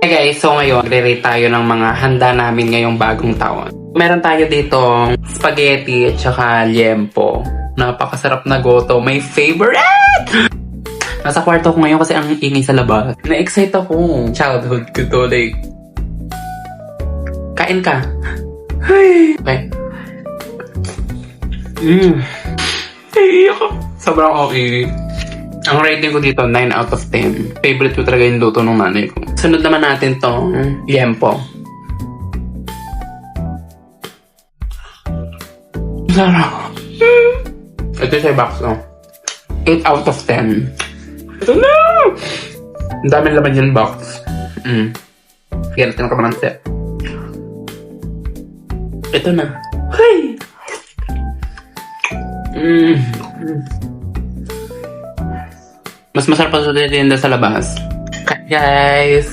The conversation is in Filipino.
Hey guys, so ngayon, magre-rate tayo ng mga handa namin ngayong bagong taon. Meron tayo dito spaghetti at saka liempo. Napakasarap na goto. My favorite! Nasa kwarto ko ngayon kasi ang ingay sa labas. Na-excite ako. Childhood ko to, like... Kain ka. Ay. Okay. Mmm. Ay, ako. Sobrang okay. Ang rating ko dito, 9 out of 10. Favorite ko talaga yung luto ng nanay ko. Sunod naman natin to, liempo. Sarap. Ito sa box, oh. 8 out of 10. Ito na! Ang dami laman yung box. Mm. Sige natin ang kabalanse. Ito na. Hey! Mm. Mas masarap pa sa tinda sa labas. Guys,